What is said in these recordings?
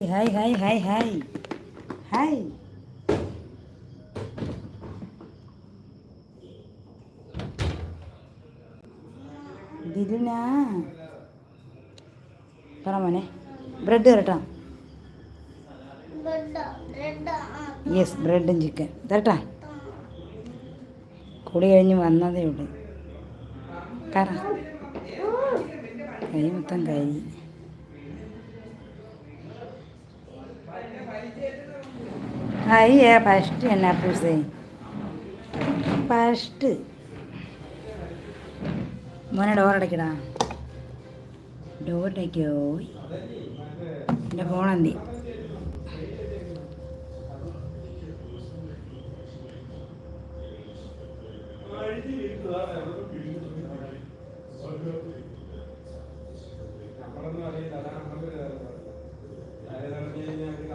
Hi hi hi hi hi Diluna. പറ മോനെ. Bread തരട്ടാ. യെസ് ബ്രെഡും ചിക്കൻ തരട്ടാ. കൂടി കഴിഞ്ഞ് വന്നതേ ഉള്ളൂ. കറ കൈ മൊത്തം കൈ അയ്യേ ഫസ്റ്റ് എന്നാ പൂസേ? ഫസ്റ്റ്. മോനെ ഡോർ അടയ്ക്കോ? എന്റെ ഫോണെന്തി. നമ്മളൊന്നും അറിയില്ല. അതാണ് നമ്മൾ കഴിഞ്ഞാൽ ഒരു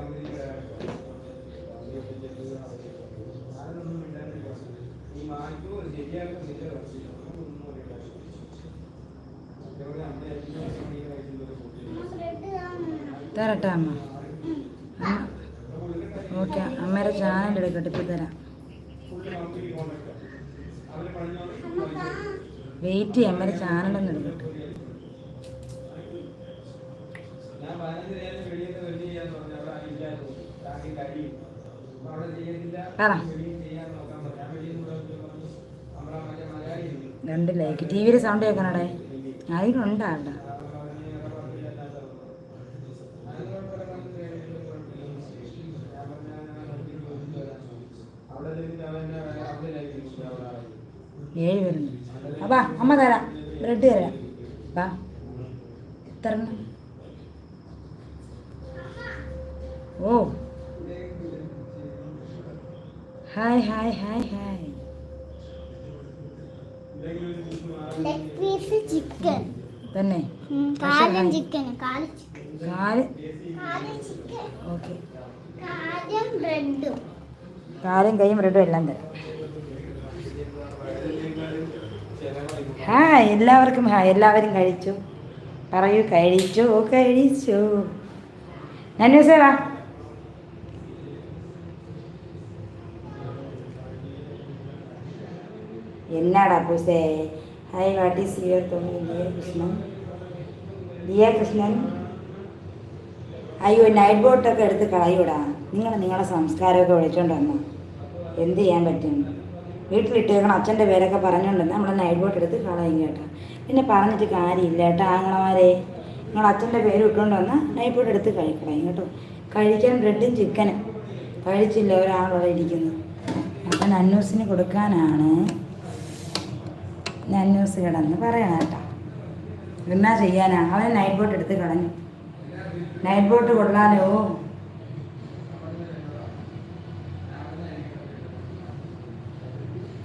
തരട്ടെ അമ്മ. ഓക്കെ അമ്മയുടെ ചാനൽ എടുക്കട്ടെ ഇപ്പം തരാം. വെയിറ്റ് ചെയ്യാം അമ്മയുടെ ചാനലൊന്നും എടുക്കട്ടെ ഞാൻ പറ രണ്ട് ലൈക്ക്. ടി വിയിൽ സൗണ്ട് കേൾക്കണടേ? അതിലുണ്ടാണ്ട ഏഴ് പേരുണ്ട്. അപ്പാ അമ്മ തരാം. ബ്രെഡ് തരാം. അപ്പാ എത്ര ഓ. Hi hi hi hi chicken തന്നെ. ഓക്കെ കാലും കൈയും ബ്രെഡും എല്ലാം തരാം. ഹായ് എല്ലാവർക്കും ഹായ് എല്ലാവരും കഴിച്ചു. പറയൂ കഴിച്ചു കഴിച്ചു. നന്യൂസേ വാ എന്നാടാ പൂസേ ഹായ് വാട്ട് ഈസ് യുവർ തോന്നി ദിയ കൃഷ്ണൻ ദിയ കൃഷ്ണൻ അയ്യോ നൈറ്റ് ബോട്ടൊക്കെ എടുത്ത് കളയൂടാ. നിങ്ങൾ നിങ്ങളെ സംസ്കാരമൊക്കെ വിളിച്ചോണ്ട് വന്നു. എന്ത് ചെയ്യാൻ പറ്റും? വീട്ടിലിട്ടേക്കണം. അച്ഛന്റെ പേരൊക്കെ പറഞ്ഞുകൊണ്ട് നമ്മൾ നൈറ്റ് ബോട്ട് എടുത്ത് കളയും കേട്ടോ. പിന്നെ പറഞ്ഞിട്ട് കാര്യമില്ല കേട്ടോ ആങ്ങളമാരെ. നിങ്ങൾ അച്ഛന്റെ പേര് ഇട്ടുകൊണ്ട് വന്നാൽ നൈറ്റ് ബോട്ട് എടുത്ത് കഴിക്കളയും കേട്ടോ. കഴിക്കാൻ ബ്രെഡും ചിക്കനും കഴിച്ചില്ല ഒരാളോടെ ഇരിക്കുന്നു. അപ്പം നന്നൂസിന് കൊടുക്കാനാണ്. നന്നൂസ് കിടന്ന് പറയണം കേട്ടോ. എന്നാ ചെയ്യാനാ? അവൻ നൈറ്റ് ബോട്ട് എടുത്ത് കളഞ്ഞു. നൈറ്റ് ബോട്ട് കൊള്ളാലോ.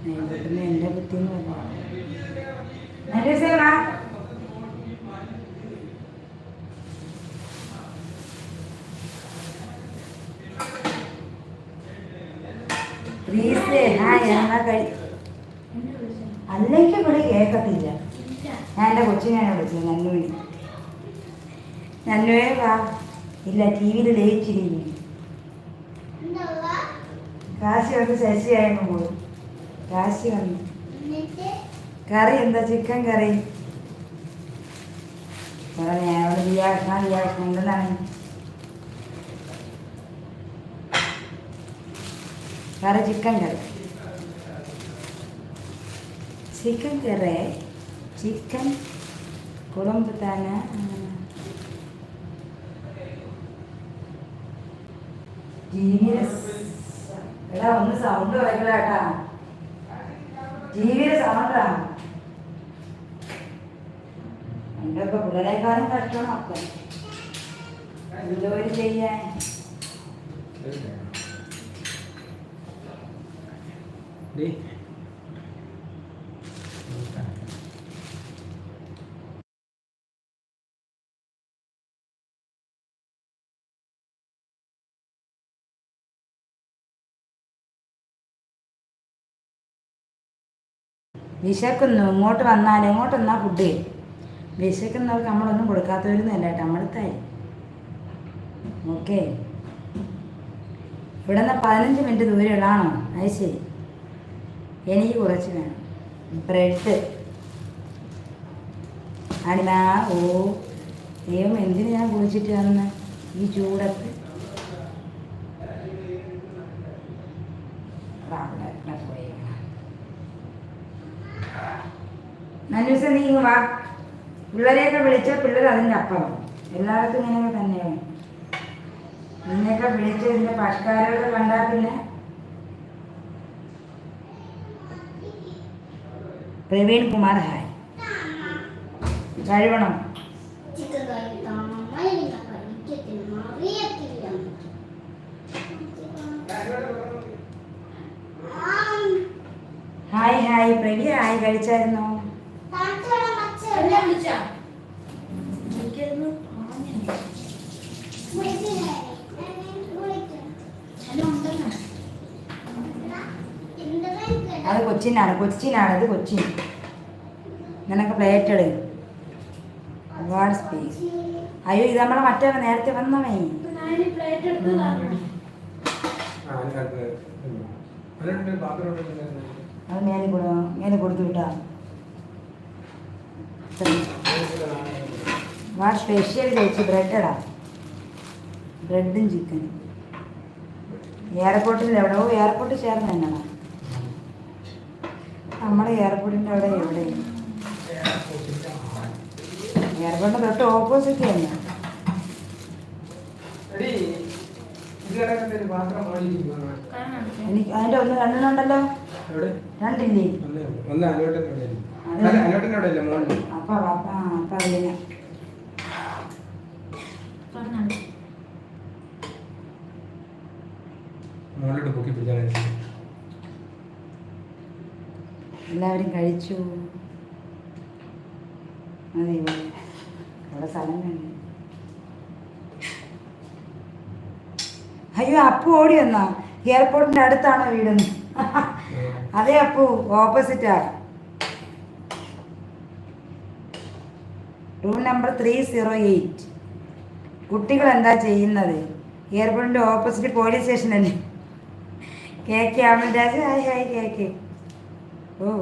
നൈറ്റ് ബോട്ടിന് ബുദ്ധി ഹായ് എന്നാ കഴി അല്ലെങ്കിൽ ഇവിടെ കേൾക്കത്തില്ല ഞാൻ എന്റെ കൊച്ചിനെയാണ് വിളിച്ചത് നന്നുവിന്. നന്നുവേ വാ. ഇല്ല ടി വിയിൽ ലയിച്ചിരിക്കുന്നു. കാശി വന്ന് ശശിയായിരുന്നു പോയി കാശി വന്നു. കറി എന്താ? ചിക്കൻ കറി. പറഞ്ഞ അവിടെ കറി ചിക്കൻ കറി. ചിക്കൻ കറി ചിക്കൻ കുളമ്പ് തന്നെ ടിവിയിലെ എടാ ഒന്ന് സൗണ്ട് കുറയ്ക്കലാട്ടാ ടിവിയിലെ സൗണ്ടാ എന്റെ ഒക്കെ പിള്ളേരെക്കാളും കഷ്ടമാണ് അപ്പം ജോലി ചെയ്യാൻ വിശക്കുന്നു. ഇങ്ങോട്ട് വന്നാൽ ഇങ്ങോട്ട് വന്നാൽ ഫുഡ് വിശക്കുന്നവർക്ക് നമ്മളൊന്നും കൊടുക്കാത്തവരൊന്നും അല്ല കേട്ടോ തരും ഓക്കെ ഇവിടെ നിന്ന് പതിനഞ്ച് മിനിറ്റ് ദൂരമുള്ളതാണോ അത് ശരി. എനിക്ക് കുറച്ച് വേണം. ബ്രെഡ് അല്ല ഓ ദൈവം എന്തിനു ഞാൻ കുളിച്ചിട്ട് വന്ന് ഈ ചൂടത്ത് അവിടെ ഇവിടെ പോയി നന്യൂസ നീ പിള്ളേരെയൊക്കെ വിളിച്ച പിള്ളേർ അതിന്റെ അപ്പം. എല്ലാവർക്കും ഇങ്ങനെയൊക്കെ തന്നെയാണ്. നിന്നെയൊക്കെ വിളിച്ച് ഇതിന്റെ പഷ്കാരമൊക്കെ കണ്ടാൽ പിന്നെ? Praveen Kumar hi. കഴിവണം. Hi hi. Praveen hi. കഴിച്ചായിരുന്നോ? അത് കൊച്ചിനാണ് കൊച്ചിനാണ് അത് കൊച്ചിൻ നിനക്ക് പ്ലേറ്റ് എടു ഒരുപാട് സ്പേസ് അയ്യോ ഇത് നമ്മളെ മറ്റേ നേരത്തെ വന്നവേ. അത് മേലെ കൊടു മേലെ കൊടുത്തു വിട്ടാ. വാ സ്പെഷ്യൽ ചേച്ചി ബ്രെഡടാ ബ്രെഡും ചിക്കനും എയർപോർട്ടിൽ എവിടെയോ എയർപോർട്ടിൽ ചേർന്ന് തന്നെടാ നമ്മുടെ എയർപോർട്ടിന്റെ അവിടെ എവിടെ? എയർപോർട്ടിന്റെ തൊട്ട് ഓപ്പോസിറ്റ് തന്നെ. എനിക്ക് അതിന്റെ ഒന്ന് രണ്ടെണ്ണം ഉണ്ടല്ലോ. എവിടെ? രണ്ടില്ലേ? മതി. എല്ലാവരും കഴിച്ചു. അതെ ഇവിടെ. അവിടെ സ്ഥലം വേണ്ട അയ്യോ അപ്പു ഓടി വന്നാ? എയർപോർട്ടിന്റെ അടുത്താണോ വീടെന്ന്? അതെ Appu. ഓപ്പോസിറ്റാ room number three zero eight കുട്ടികൾ എന്താ ചെയ്യുന്നത് എയർപോർട്ടിന്റെ opposite police സ്റ്റേഷനല്ലേ K Aman Raj hi hi K ഓ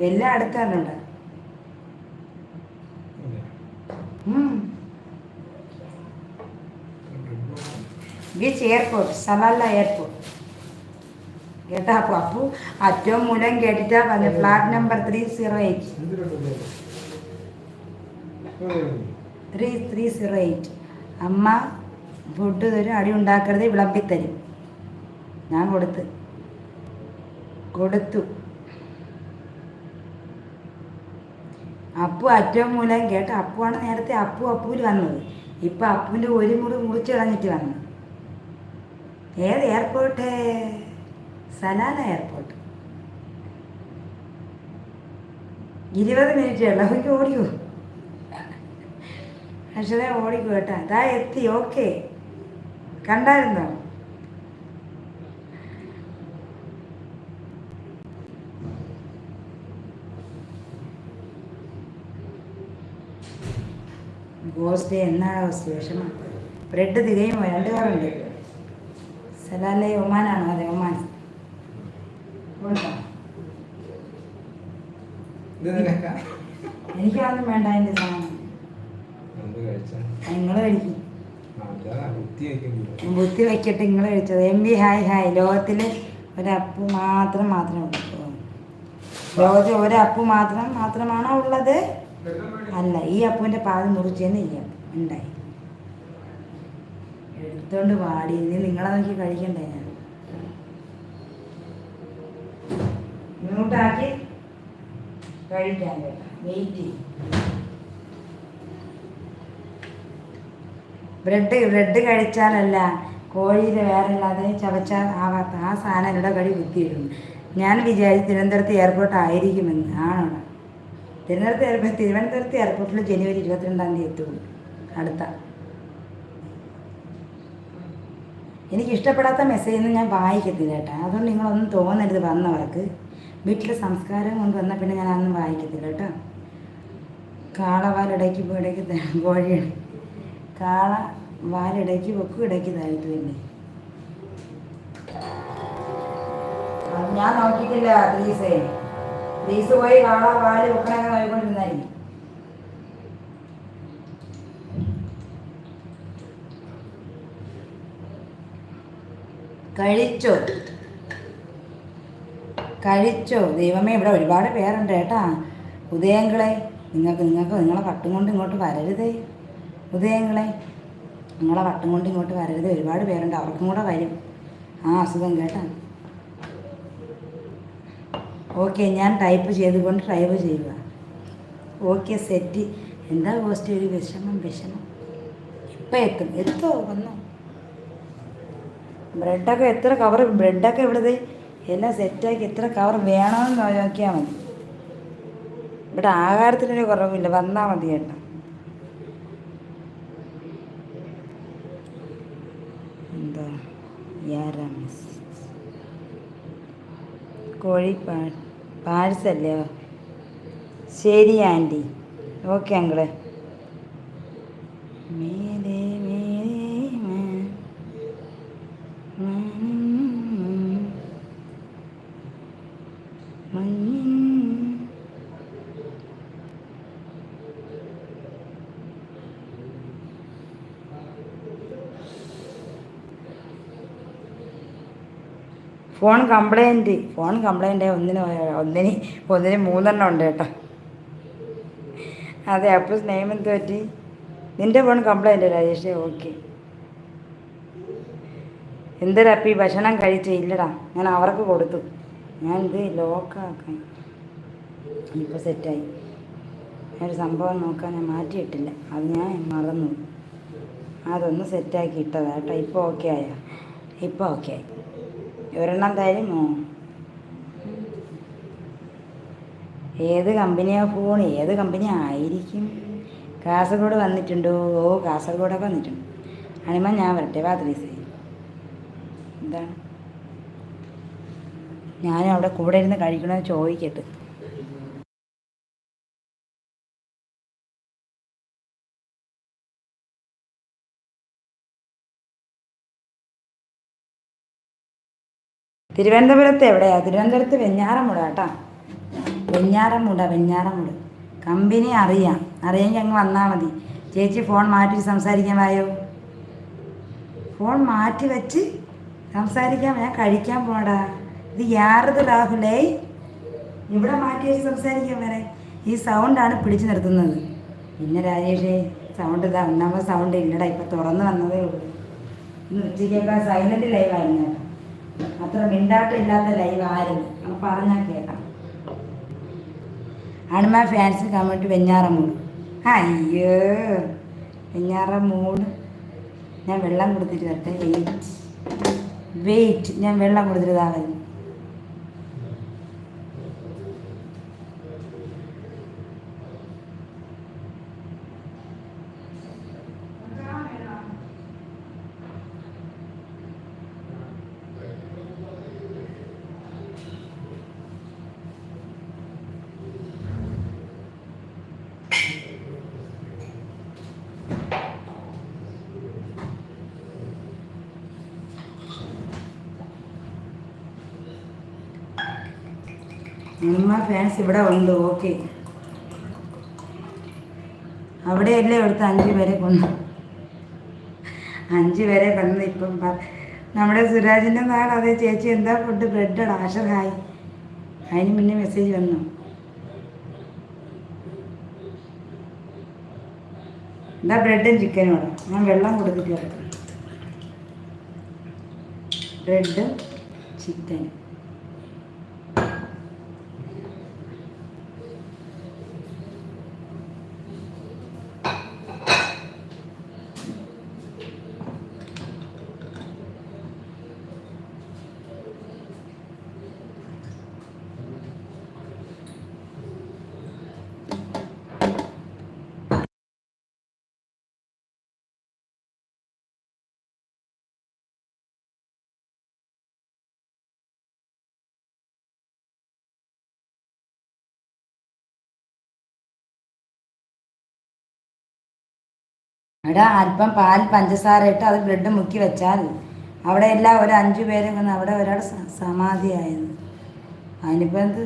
എല്ലാം അടുത്താണുണ്ട് എയർപോർട്ട് സവാല എയർപോർട്ട് കേട്ടാ അപ്പു അപ്പു അറ്റവും മൂലം കേട്ടിട്ടാ പറഞ്ഞ flat number three zero three three zero eight അമ്മ ഫുഡ് തരും അടി ഉണ്ടാക്കരുത് വിളമ്പിത്തരും ഞാൻ കൊടുത്ത്. കൊടുത്തു. അപ്പു അറ്റവും മൂലം കേട്ട അപ്പുവാണ് നേരത്തെ അപ്പു അപ്പൂൽ വന്നത്. ഇപ്പം അപ്പുവിന്റെ ഒരു മുറി മുറിച്ച് കളഞ്ഞിട്ട് വന്നു. ഏത് എയർപോർട്ട് സലാല എയർപോർട്ട് ഇരുപത് മിനിറ്റ് ഉള്ളവർക്ക് ഓടിയോ. അക്ഷര ഓടിക്കോ കേട്ടാ. അതാ എത്തി ഓക്കെ. കണ്ടായിരുന്നോ? ഗോസ്റ്റ് എന്നാണ് ഗോസ്റ്റ് വിഷമം ബ്രെഡ് തികയും രണ്ട് കാറുണ്ട് സലാലെ ഒമാനാണോ? അതെ ഒമാൻ. എനിക്കാണെന്നും വേണ്ട അതിന്റെ സാധനം? നിങ്ങൾ കഴിക്കും. ബുദ്ധി വയ്ക്കട്ടെ നിങ്ങൾ കഴിച്ചത് എം വി ഹായ് ഹായ്. ലോകത്തിൽ ഒരപ്പ് മാത്രം മാത്രമേ ഉള്ളൂ. ലോകത്തിൽ ഒരപ്പ് മാത്രം മാത്രമാണോ ഉള്ളത്? അല്ല ഈ അപ്പുവിന്റെ പാദം മുറിച്ചെന്ന് ഈ അപ്പം ഉണ്ടായി. എടുത്തോണ്ട് പാടി ഇനി നിങ്ങളെ നോക്കി കഴിക്കണ്ടേ ഞാൻ? മ്യൂട്ടാക്കി കഴിക്കാൻ വെയിറ്റ് ചെയ്യും. ബ്രെഡ് ബ്രെഡ് കഴിച്ചാലല്ല കോഴിയിൽ വേറെ അല്ലാതെ ചവച്ചാൽ ആവാത്ത ആ സാധനം ഇവിടെ കഴി കുത്തിയിരുന്നു ഞാൻ വിചാരിച്ചു തിരുവനന്തപുരത്ത് എയർപോർട്ട് ആയിരിക്കുമെന്ന്. ആണോ തിരുവനന്തപുരത്ത് എയർപോർട്ട് തിരുവനന്തപുരത്ത് എയർപോർട്ടിൽ ജനുവരി ഇരുപത്തിരണ്ടാം തീയതി എത്തുള്ളൂ അടുത്ത. എനിക്ക് ഇഷ്ടപ്പെടാത്ത മെസ്സേജൊന്നും ഞാൻ വായിക്കത്തില്ല കേട്ടോ. അതുകൊണ്ട് നിങ്ങളൊന്നും തോന്നരുത് വന്നവർക്ക്. വീട്ടിലെ സംസ്കാരം കൊണ്ട് വന്നാൽ പിന്നെ ഞാൻ അതൊന്നും വായിക്കത്തില്ല കേട്ടോ. കാളവാലിടയ്ക്ക് പോയിടയ്ക്ക് കോഴിയാണ് കാള വാലിടയ്ക്ക് വെക്കും ഇടയ്ക്ക് താഴ്ത്തുമല്ലേ തന്നെ. ഞാൻ നോക്കിയിട്ടില്ല ത്രീസേ. ത്രീസ് പോയി കാള വാൽ വെക്കണൊക്കെ നോക്കിക്കൊണ്ടിരുന്നായി കഴിച്ചോ? കഴിച്ചോ? ദൈവമേ ഇവിടെ ഒരുപാട് പേരുണ്ട് കേട്ടാ. ഉദയങ്ങളെ നിങ്ങൾക്ക് നിങ്ങൾക്ക് നിങ്ങളെ പട്ടും കൊണ്ട് ഇങ്ങോട്ട് വരരുതേ. ഉദയങ്ങളെ നിങ്ങളെ വട്ടം കൊണ്ട് ഇങ്ങോട്ട് വരരുത്. ഒരുപാട് പേരുണ്ട്. അവർക്കും കൂടെ വരും. ആ അസുഖം കേട്ടാ. ഓക്കെ ഞാൻ ടൈപ്പ് ചെയ്തുകൊണ്ട് ഡ്രൈവ് ചെയ്യുക. Okay set. എന്താ കോസ്റ്റ് ഒരു വിഷമം വിഷമം. ഇപ്പം എത്തും. എത്തോ വന്നോ. ബ്രെഡൊക്കെ എത്ര കവർ ബ്രെഡൊക്കെ ഇവിടുത്തെ എല്ലാം സെറ്റാക്കി എത്ര കവർ വേണമെന്ന് നോക്കിയാൽ മതി. ഇവിടെ ആഹാരത്തിനൊരു കുറവില്ല വന്നാൽ മതി കേട്ടോ എന്താ യാരാ മിസ് കോഴി പാ പാഴ്സല്ലേ ശരി ആന്റി ഓക്കെ അങ്കിൾ മേലേ ഫോൺ കംപ്ലൈന്റ് ഫോൺ കംപ്ലൈന്റ് ഒന്നിന് ഒന്നിന് ഒന്നിന് മൂന്നെണ്ണം ഉണ്ട് കേട്ടോ. അതെ അപ്പോൾ സ്നേഹം എന്ത് പറ്റി? നിന്റെ ഫോൺ കംപ്ലൈന്റ് രാജേഷേ ഓക്കെ. എന്തൊരപ്പി ഭക്ഷണം കഴിച്ചില്ലടാ ഞാൻ അവർക്ക് കൊടുത്തു. ഞാൻ ഇത് ലോക്കാക്കാൻ ഇപ്പോൾ സെറ്റായി ഒരു സംഭവം നോക്കാൻ ഞാൻ മാറ്റിയിട്ടില്ല. അത് ഞാൻ മറന്നു. അതൊന്ന് സെറ്റാക്കി ഇട്ടതാ കേട്ടോ. ഇപ്പോൾ ഓക്കെ ആയ? ഇപ്പോൾ ഓക്കെ ആയി. ഒരെണ്ണം തരുമോ ഏത് കമ്പനിയാ ഫോൺ ഏത് കമ്പനി ആയിരിക്കും? കാസർഗോഡ് വന്നിട്ടുണ്ടോ? ഓ കാസർഗോഡൊക്കെ വന്നിട്ടുണ്ട്. അണിമ ഞാൻ വരട്ടെ വാത്രീസേ എന്താണ്? ഞാനും അവിടെ കൂടെ ഇരുന്ന് കഴിക്കണമെന്ന് ചോദിക്കട്ടെ. തിരുവനന്തപുരത്ത് എവിടെയാ? തിരുവനന്തപുരത്ത് വെഞ്ഞാറമുട കേട്ടാ വെഞ്ഞാറമുട വെഞ്ഞാറമുട. കമ്പനി അറിയാം. അറിയാമെങ്കിൽ അങ്ങ് വന്നാൽ മതി. ചേച്ചി ഫോൺ മാറ്റി സംസാരിക്കാൻ വായോ? ഫോൺ മാറ്റി വെച്ച് സംസാരിക്കാൻ ഞാൻ കഴിക്കാൻ പോണടാ. ഇത് യാറത് രാഹുലേ. ഇവിടെ മാറ്റി വെച്ച് സംസാരിക്കാൻ വരെ ഈ സൗണ്ടാണ് പിടിച്ചു നിർത്തുന്നത്. പിന്നെ രാജേഷേ സൗണ്ട് ഇതാ. ഒന്നാമത് സൗണ്ട് ഇല്ലടാ. ഇപ്പം തുറന്ന് വന്നതേ ഉള്ളൂ. ഇന്ന് ഉച്ചയ്ക്കൊക്കെ സൈലന്റ് ലൈവായിരുന്നു അത്ര മിണ്ടാട്ടമില്ലാത്ത ലൈവ് ആയിരുന്നു. അപ്പം പറഞ്ഞാൽ കേൾക്കാം അണുമ ഫാൻസ് കമ്മിറ്റി വെഞ്ഞാറമൂട് അയ്യോ വെഞ്ഞാറ മൂട്. ഞാൻ വെള്ളം കൊടുത്തിട്ട് വരട്ടെ. വെയിറ്റ് വെയിറ്റ് ഞാൻ വെള്ളം കൊടുത്തിട്ട് ഇതാ വരും ഫാൻസ് ഇവിടെ ഉണ്ട് ഓക്കെ അവിടെയല്ലേ ഇവിടുത്തെ അഞ്ച് പേരെ കൊന്നു? അഞ്ച് പേരെ കൊന്നു ഇപ്പം നമ്മുടെ സുരാജിന്റെ നാട് അതെ ചേച്ചി എന്താ ഫുഡ് ബ്രെഡ് ആഷർ ഹായ് അതിന് മുന്നേ മെസ്സേജ് വന്നു. എന്താ ബ്രെഡും ചിക്കനും ഇവിടെ ഞാൻ വെള്ളം കൊടുത്തിട്ട് ബ്രെഡും ചിക്കനും എടാ അല്പം പാൽ പഞ്ചസാര ഇട്ട് അത് ബ്രെഡ് മുക്കി വെച്ചാൽ അവിടെ എല്ലാം ഒരു അഞ്ചു പേരും വന്ന് അവിടെ ഒരാൾ സമാധിയായിരുന്നു അതിനിപ്പോൾ എന്ത്?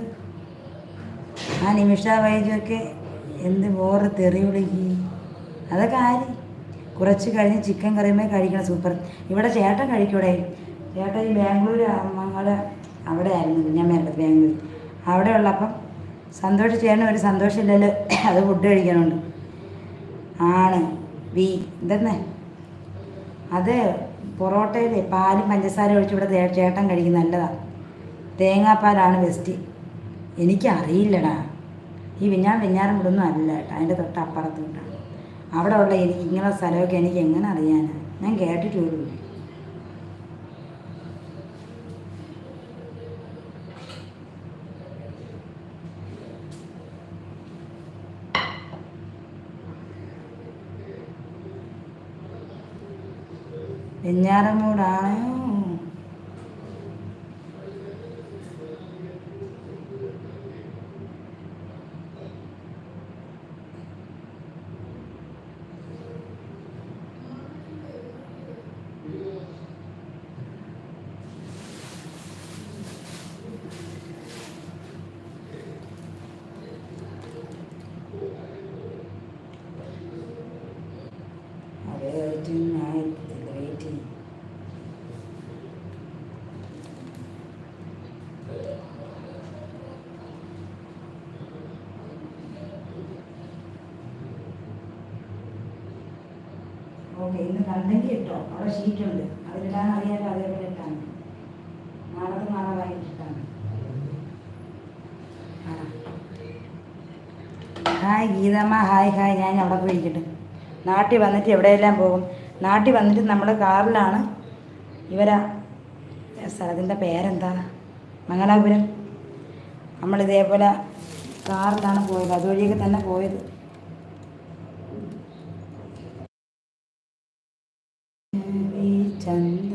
ആ നിമിഷ വൈദ്യൊക്കെ എന്ത് വേറെ തെറി വിളിക്കി. അതൊക്കെ ആര്? കുറച്ച് കഴിഞ്ഞ് ചിക്കൻ കറിയുമ്പോൾ കഴിക്കണം. സൂപ്പർ. ഇവിടെ ചേട്ടൻ കഴിക്കൂടെ? ചേട്ടൻ ഈ ബാംഗ്ലൂർ ഞങ്ങളെ അവിടെ ആയിരുന്നു ഞാൻ മേലത്ത് ബാംഗ്ലൂർ അവിടെ ഉള്ളപ്പം സന്തോഷം ചേട്ടൻ ഒരു സന്തോഷമില്ലല്ലോ. അത് ഫുഡ് കഴിക്കണുണ്ട്. ആണ്. ബി ഇതെന്നേ. അത് പൊറോട്ടയിൽ പാലും പഞ്ചസാര ഒഴിച്ച് ഇവിടെ ചേട്ടൻ കഴിക്കുന്ന നല്ലതാണ് തേങ്ങാപ്പാലാണ് ബെസ്റ്റ് എനിക്കറിയില്ലടാ. ഈ വിഞ്ഞാൻ വിഞ്ഞാറും വിടൊന്നും അല്ല കേട്ടോ. അതിന്റെ തൊട്ട് അവിടെ ഉള്ള എനിക്ക് ഇങ്ങനെ സ്ഥലമൊക്കെ എനിക്ക് എങ്ങനെ അറിയാനാണ് ഞാൻ കേട്ടിട്ട് ഇല്ല. വെഞ്ഞാറമൂടാണ് അതേ വെയിറ്റ് ഞാൻ എത്തില്ല വെയിറ്റ് ചെയ്യും കണ്ടെങ്കിൽ ഇട്ടോ? അവിടെ ഷീറ്റുണ്ട്. അതിലിടാൻ അറിയാതെ അതേപോലെ ഇട്ടാണ്. നാളത്തെ നാളെ വൈകിട്ടിട്ടാണ് ഹായ് ഗീതമ്മ. Hi hi. ഞാൻ അവിടെ പോയി ഇരിക്കട്ടെ. നാട്ടിൽ വന്നിട്ട് എവിടെയെല്ലാം പോകും? നാട്ടിൽ വന്നിട്ട് നമ്മൾ കാറിലാണ് ഇവരാ. സ്ഥലത്തിന്റെ പേരെന്താ? മംഗലാപുരം. നമ്മളിതേപോലെ കാറിലാണ് പോയത്. അതുവഴിയൊക്കെ തന്നെ പോയത്. ചന്ദ്ര